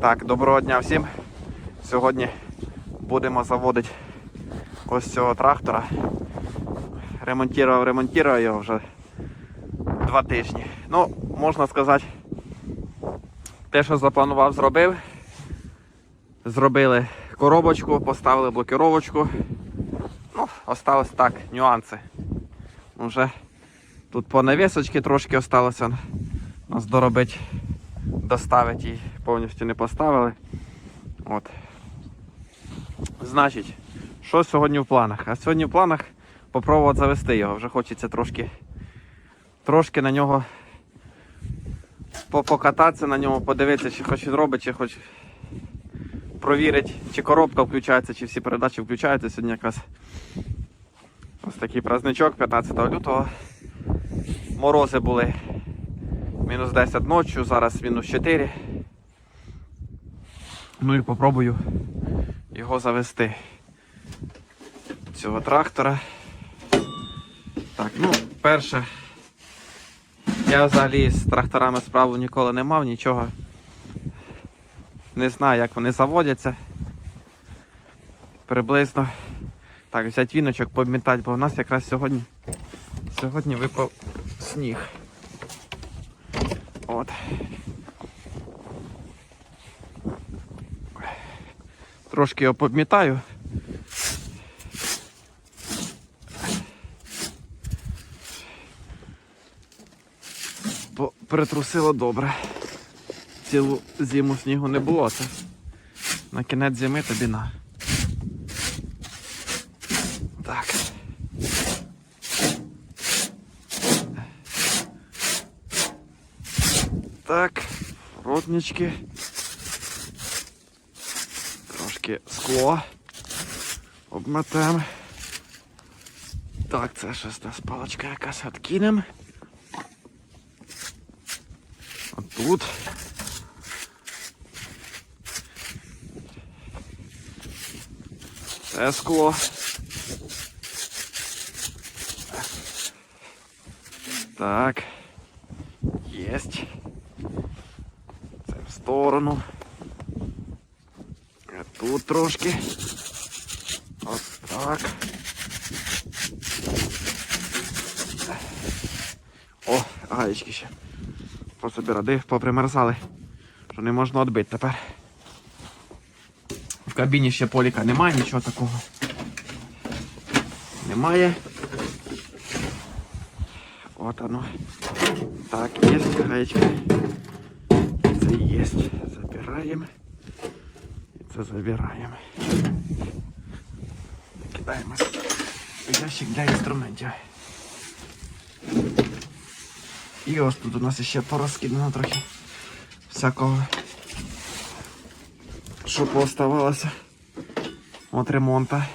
Так, доброго дня всім. Сьогодні будемо заводити ось цього трактора. Ремонтував, ремонтував його вже два тижні. Ну, можна сказати, те, що запланував, зробив. Зробили коробочку, поставили блокировочку. Ну, осталось так, нюанси. Вже тут по навісочці трошки осталося нас доробити, доставити її повністю не поставили. От. Значить, що сьогодні в планах? А сьогодні в планах попробувати завести його. Вже хочеться трошки, трошки на нього по- покататися на ньому, подивитися, чи хоч він робить, чи хоч провірить, чи коробка включається, чи всі передачі включаються. Сьогодні якраз ось такий праздничок 15 лютого. Морози були мінус 10 ночі, зараз мінус 4. Ну і попробую його завести. Цього трактора. Так, ну, перше. Я взагалі з тракторами справу ніколи не мав, нічого. Не знаю, як вони заводяться. Приблизно. Так, взяти віночок, помітати, бо в нас якраз сьогодні сьогодні випав сніг. От. Трошки його помітаю. Притрусило добре. Цілу зиму снігу не було. Це на кінець зими тобі на. Так. Так, ротнички. Трошки скло. Обметем. Так, це щось та паличка якась откинем. А тут. Це скло. Так. Єсть. Це в сторону. Тут трошки. Ось так. О, гаєчки ще. Пособіради, попримерзали. Що не можна відбити тепер. В кабіні ще поліка немає, нічого такого. Немає. От оно. Так, есть гаечка. Це есть. Забираємо. І це забираємо. Кидаємо в ящик для інструментів. І ось тут у нас ще порозкидано трохи всякого, що пооставалося от ремонта.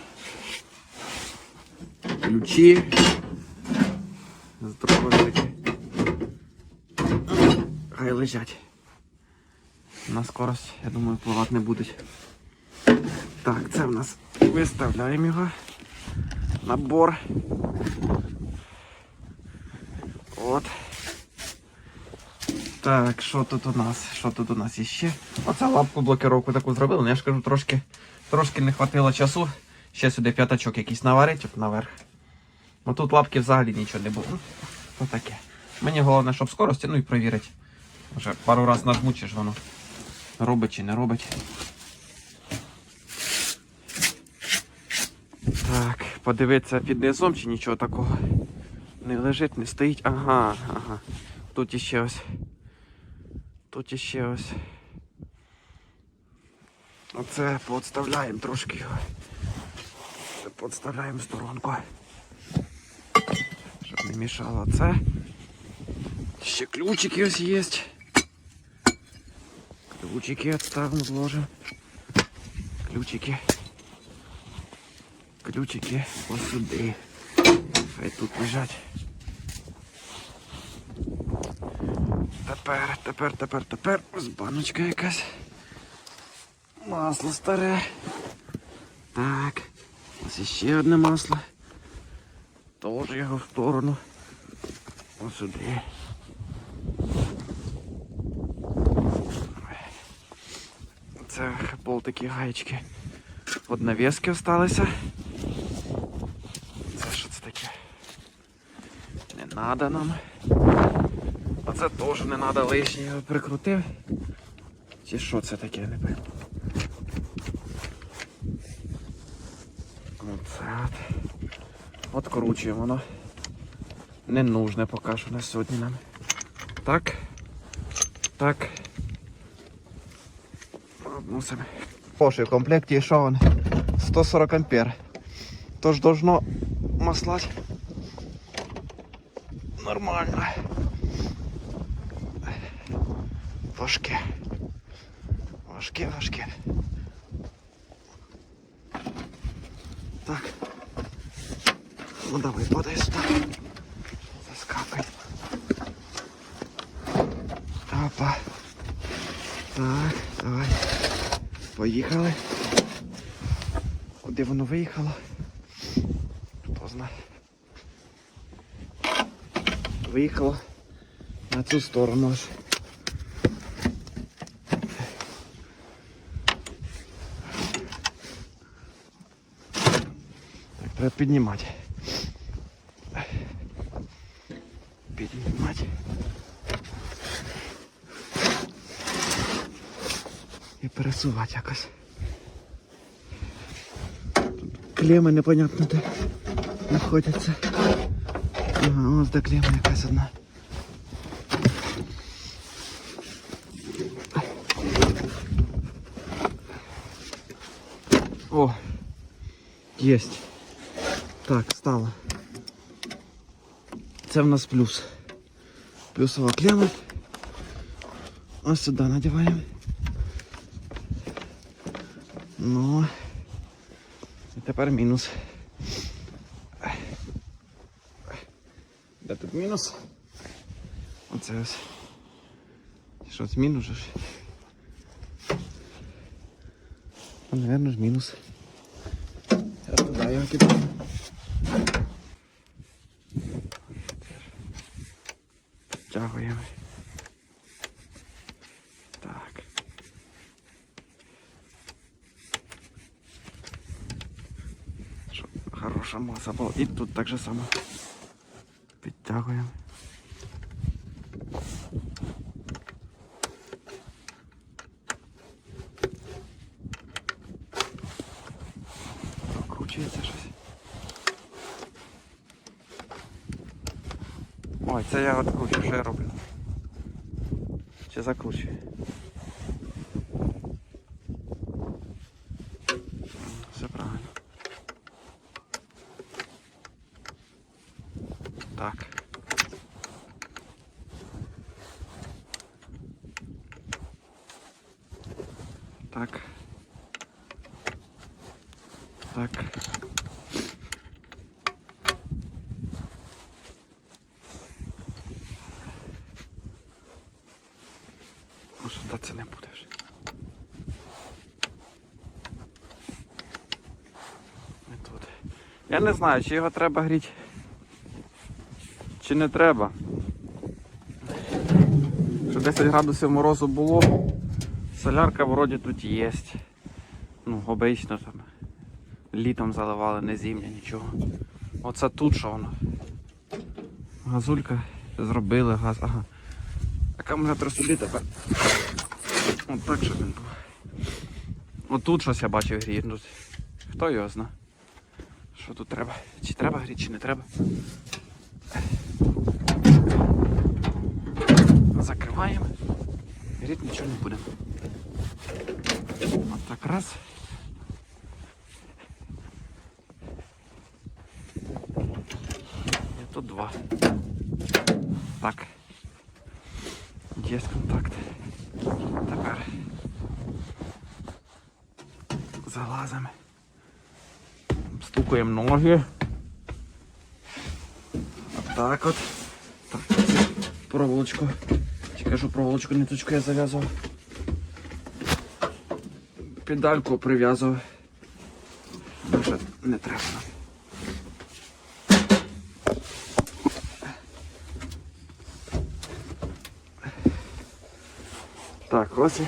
Ключі. Здоровики. Хай лежать. На скорость, я думаю, впливати не будуть. Так, це в нас виставляємо його. Набор. От. Так, що тут у нас? Що тут у нас іще? Оце лапку блокировку таку зробили, ну я ж кажу, трошки, трошки не хватило часу. Ще сюди п'ятачок якийсь наварить наверх. Бо тут лапки взагалі нічого не було. Ну, таке. Мені головне, щоб скорості, ну і провірити. Вже пару раз нажму, чи ж воно робить чи не робить. Так, подивитися під низом, чи нічого такого не лежить, не стоїть. Ага, ага. Тут іще ось. Тут іще ось. Оце подставляємо трошки його. Подставляємо в сторонку. Щоб не мішало це. Ще ключики ось є. Ключики відставимо, зложимо. Ключики. Ключики ось сюди. Хай тут лежать. Тепер, тепер, тепер, тепер. Ось баночка якась. Масло старе. Так. Ось іще одне масло. Тоже його в сторону. Ось сюди. Це болтики гаєчки. От навіски осталися. Це що це таке? Не треба нам. Оце теж не треба лишнє прикрутив. Чи що це таке, не пойму. Оце от. Откручуємо воно. Не нужне поки що на сьогодні нам. Так. Так. Мусимо. Пошли в комплекті що він? 140 ампер. Тож должно маслать нормально. Важке. Важке, важке. Так. Ну давай, подай сюда. Заскакай. Опа. Так. Поїхали. Куди воно виїхало? Хто знає. Виїхало на цю сторону аж. Так, треба піднімати. пересувати якось. Тут клеми непонятно де знаходяться. Ага, ось де клема якась одна. О, єсть. Так, стало. Це в нас плюс. Плюсова клема. Ось сюди надіваємо. Ну. І тепер мінус. Де тут мінус? Оце ось. Що це мінус же ж? Ну, наверное, ж мінус. Зараз туди його кидаю. Підтягуємо. Так. Щоб маса була. І тут так же само. Підтягуємо. Прокручується щось. Ой, це я відкручу, що я роблю. Чи закручую? Все правильно. Так. Так. Так. Може, та це не буде вже. Не тут. Я не знаю, чи його треба гріти. Чи не треба. Що 10 градусів морозу було, солярка вроді тут є. Ну, обично там. Літом заливали, не зимня, нічого. Оце тут що воно. Газулька зробили газ. Ага. Акумулятор собі тепер. От так, щоб він був. Отут щось я бачив гріють. Хто його зна? Що тут треба? Чи треба гріти, чи не треба? Закриваємо. Гріти нічого не буде. От так раз. І тут два. Так. Є контакт. Тепер залазимо. Стукаємо ноги. Отак от. Так, проволочку. Чи кажу проволочку, ниточку я зав'язував. Педальку прив'язував. Дуже не треба. Так, ось.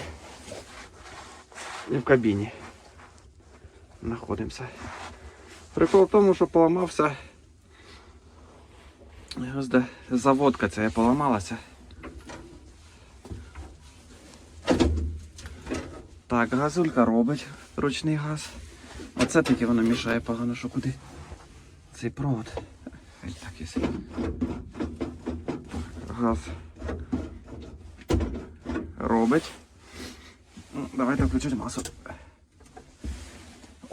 і в кабіні. Знаходимося. Прикол в тому, що поламався. Ось де заводка ця поламалася. Так, газулька робить ручний газ. Оце таки воно мішає погано, що куди. Цей провод. Так є. Газ робить. Ну, Давайте включити масу.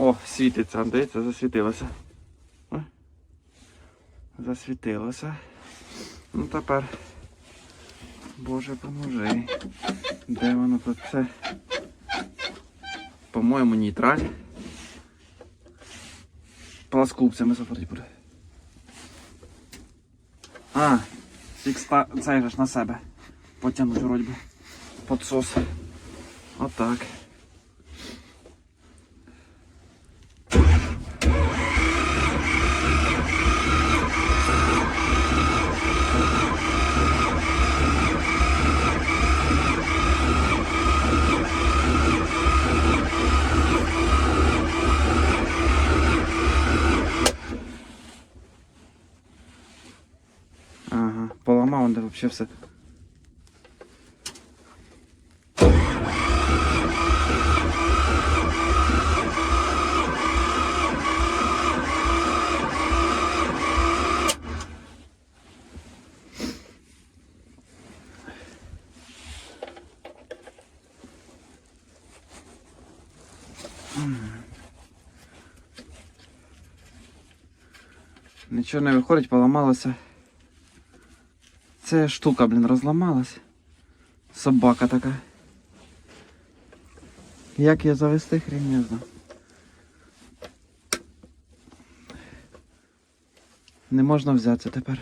О, світиться, дивіться, засвітилося. Засвітилося. Ну тепер. Боже поможи. Де воно тут це? По-моєму, нейтраль. Пласкупцями зафорді буде. А, фікста цей же ж на себе. Потягнуть вроді би. Подсос. Отак. Взагалі все. Нічого не виходить, поламалося. Це штука, блін, розламалась. Собака така. Як її завести, хрін не знаю. Не можна взятися тепер.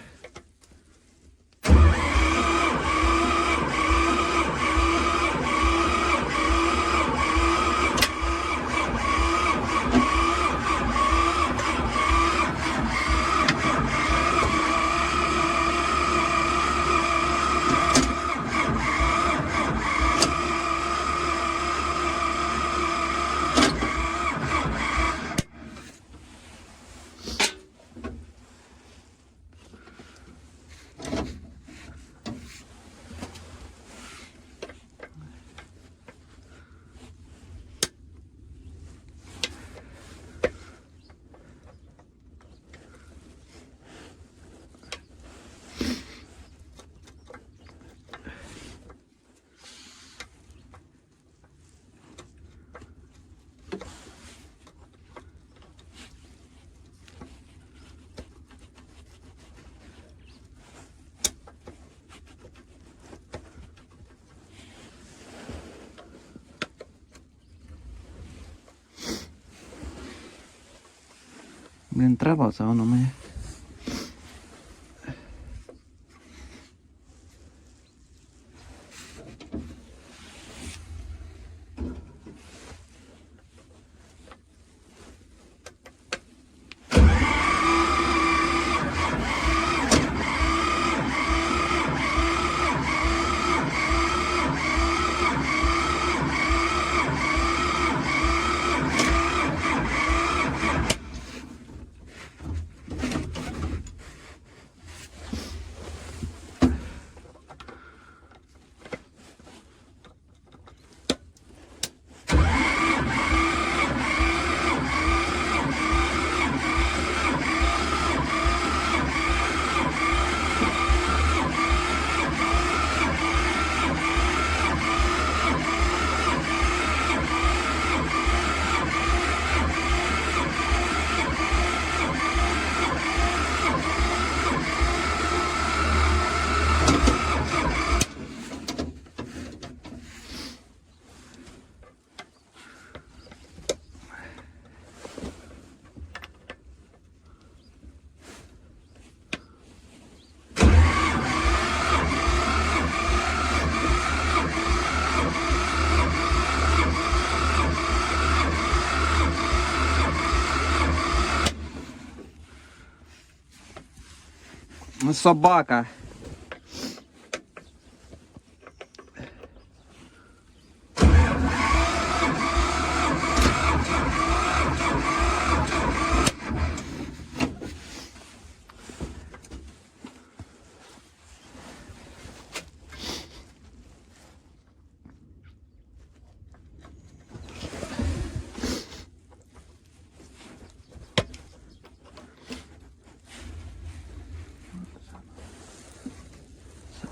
Блін, треба це воно мені. Собака.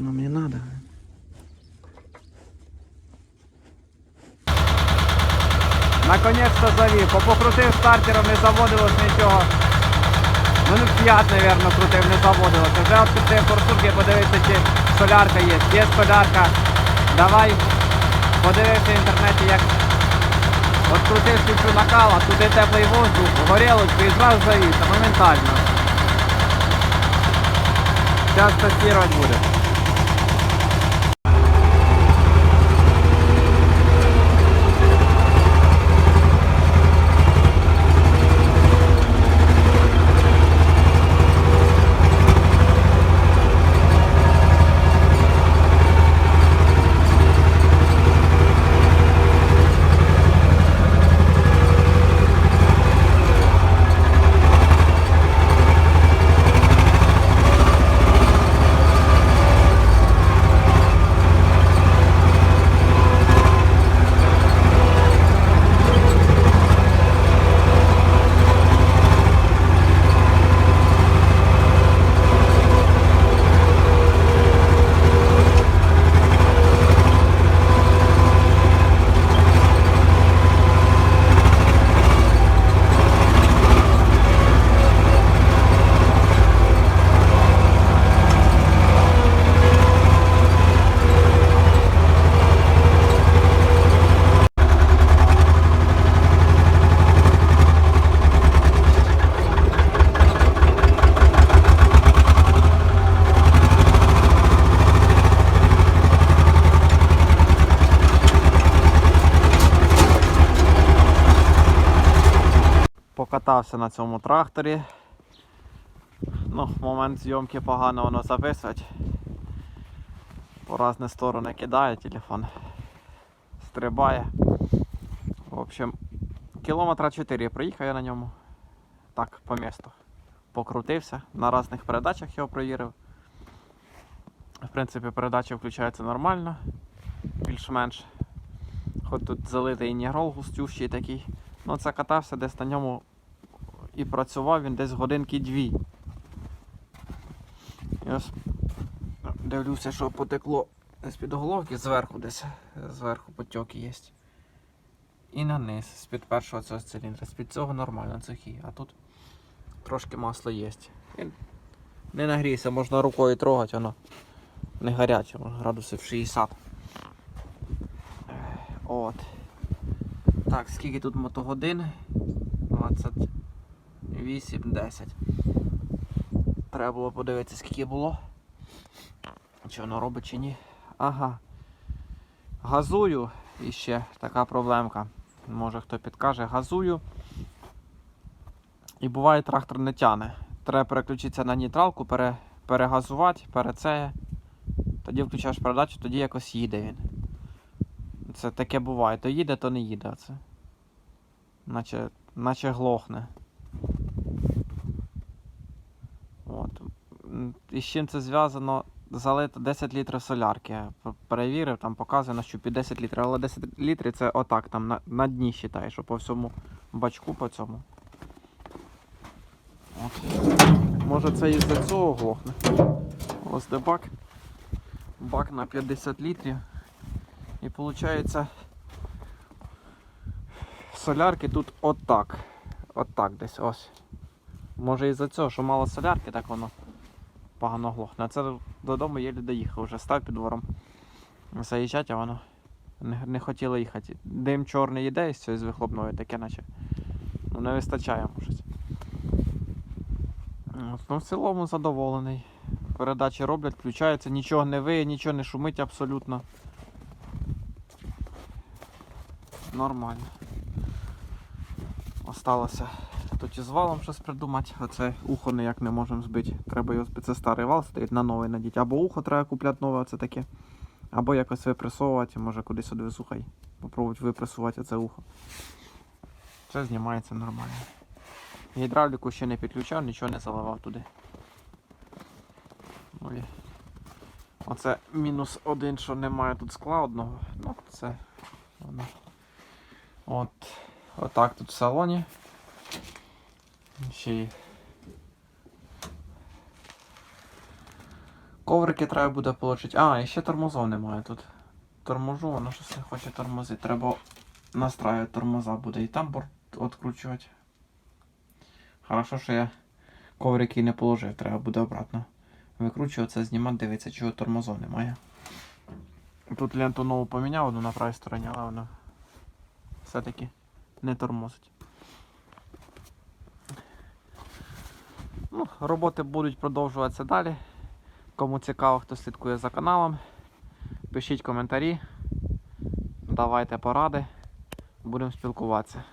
Оно мне надо. Наконец-то завів. Попокрутив стартером, не заводилось нічого. Минут 5, мабуть, крутив, не заводилось. Вже відкрутив форсунки, подивився, чи солярка є. Є солярка. Давай. Подивився в інтернеті, як відкрутив свічу накала, туди теплий воздух, горілочку і зразу завівся, моментально. Зараз тестувати буде. Покатався на цьому тракторі. Ну, момент зйомки погано воно записувати. По різні сторони кидає телефон. Стрибає. В общем, кілометра 4 проїхав я на ньому. Так, по місту. Покрутився. На різних передачах його провірив. В принципі, передача включається нормально, більш-менш. Хоч тут залитий нігрол густющий такий. Ну це катався десь на ньому і працював він десь годинки дві. Ось дивлюся, що потекло з-під головки зверху десь. Зверху потьоки є. І на низ, з-під першого цього циліндра. З-під цього нормально сухий, а тут трошки масла є. Не нагрійся, можна рукою трогати, воно не гаряче, градусів 60. От. Так, скільки тут мотогодин? 28-10. Треба було подивитися, скільки було. Чи воно робить чи ні. Ага. Газую і ще така проблемка. Може хто підкаже, газую. І буває трактор не тяне. Треба переключитися на нейтралку, пере, перегазувати, перецеє. Тоді включаєш передачу, тоді якось їде він. Це таке буває. То їде, то не їде. Це. Наче, наче глохне. От. М, І з чим це зв'язано? Залито 10 літрів солярки. Перевірив, там показує на щупі 10 літрів, але 10 літрів це отак, там на, на дні вважає, що по всьому бачку по цьому. От. Може це із-за цього глохне. Ось де бак. Бак на 50 літрів. І виходить, солярки тут отак. Отак десь ось. Може із-за цього, що мало солярки, так воно погано глохне. Це додому єлі доїхав, вже став під двором. Заїжджати, а воно не, не хотіло їхати. Дим чорний йде із з вихлопної, таке наче. Ну, не вистачає. От, Ну, в цілому задоволений. Передачі роблять, включаються, нічого не виє, нічого не шумить абсолютно. Нормально. Осталося тут із валом щось придумати. Оце ухо ніяк не можемо збити. Треба його збити. Це старий вал стоїть на новий надіти. Або ухо треба купляти нове, оце таке. Або якось випресовувати, може кудись одвезу хай. Попробувати випресувати оце ухо. Це знімається нормально. Гідравліку ще не підключав, нічого не заливав туди. І Оце мінус один, що немає тут скла одного. Ну, це. От. Отак тут в салоні. Ще Коврики треба буде отримати. А, і ще тормозов немає тут. Торможу, воно щось не хоче тормозити. Треба настраювати тормоза буде і там борт відкручувати. Хорошо, що я коврики не положив, треба буде обратно викручуватися, знімати, дивитися, чого тормозов немає. Тут ленту нову поміняв одну на правій стороні, але вона все-таки не тормозить. Ну, роботи будуть продовжуватися далі. Кому цікаво, хто слідкує за каналом, пишіть коментарі, давайте поради, будемо спілкуватися.